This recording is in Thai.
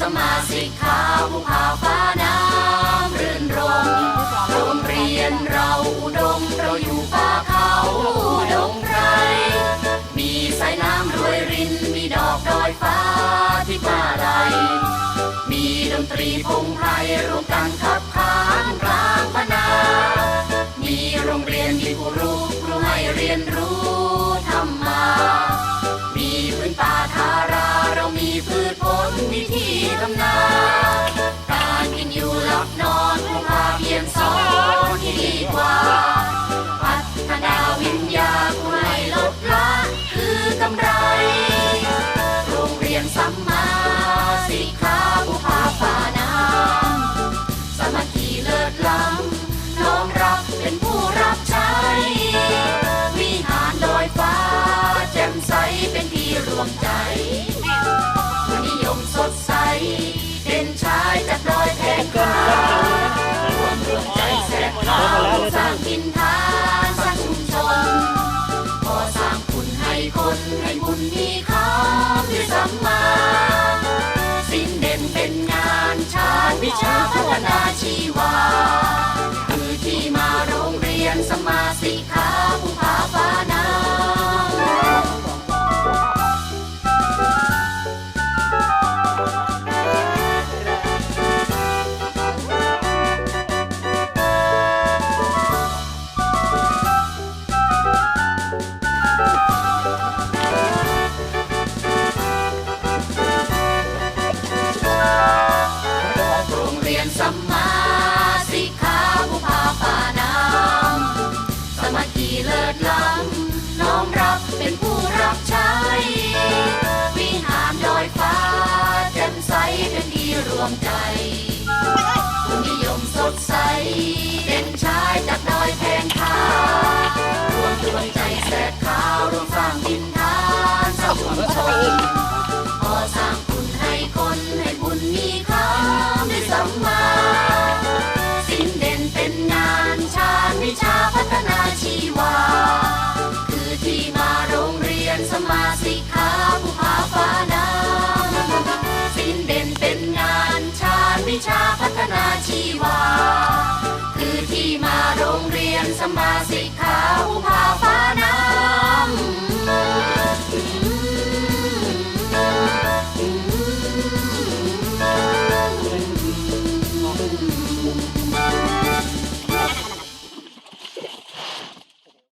สมาสิกขาผู้พาฟ้าน้ำรื่นรมโรงเรียนเราอุดมเราอยู่ป่าเขาดงไพรมีสายน้ำรวยริน มีดอกดอยฟ้าที่ป่าไรมีดนตรีพงไพรรวมกันขับขานกลางพนา มีโรงเรียนมีผู้รู้ครูให้เรียนรู้ 감사합니다. 大风刮大西瓜 time.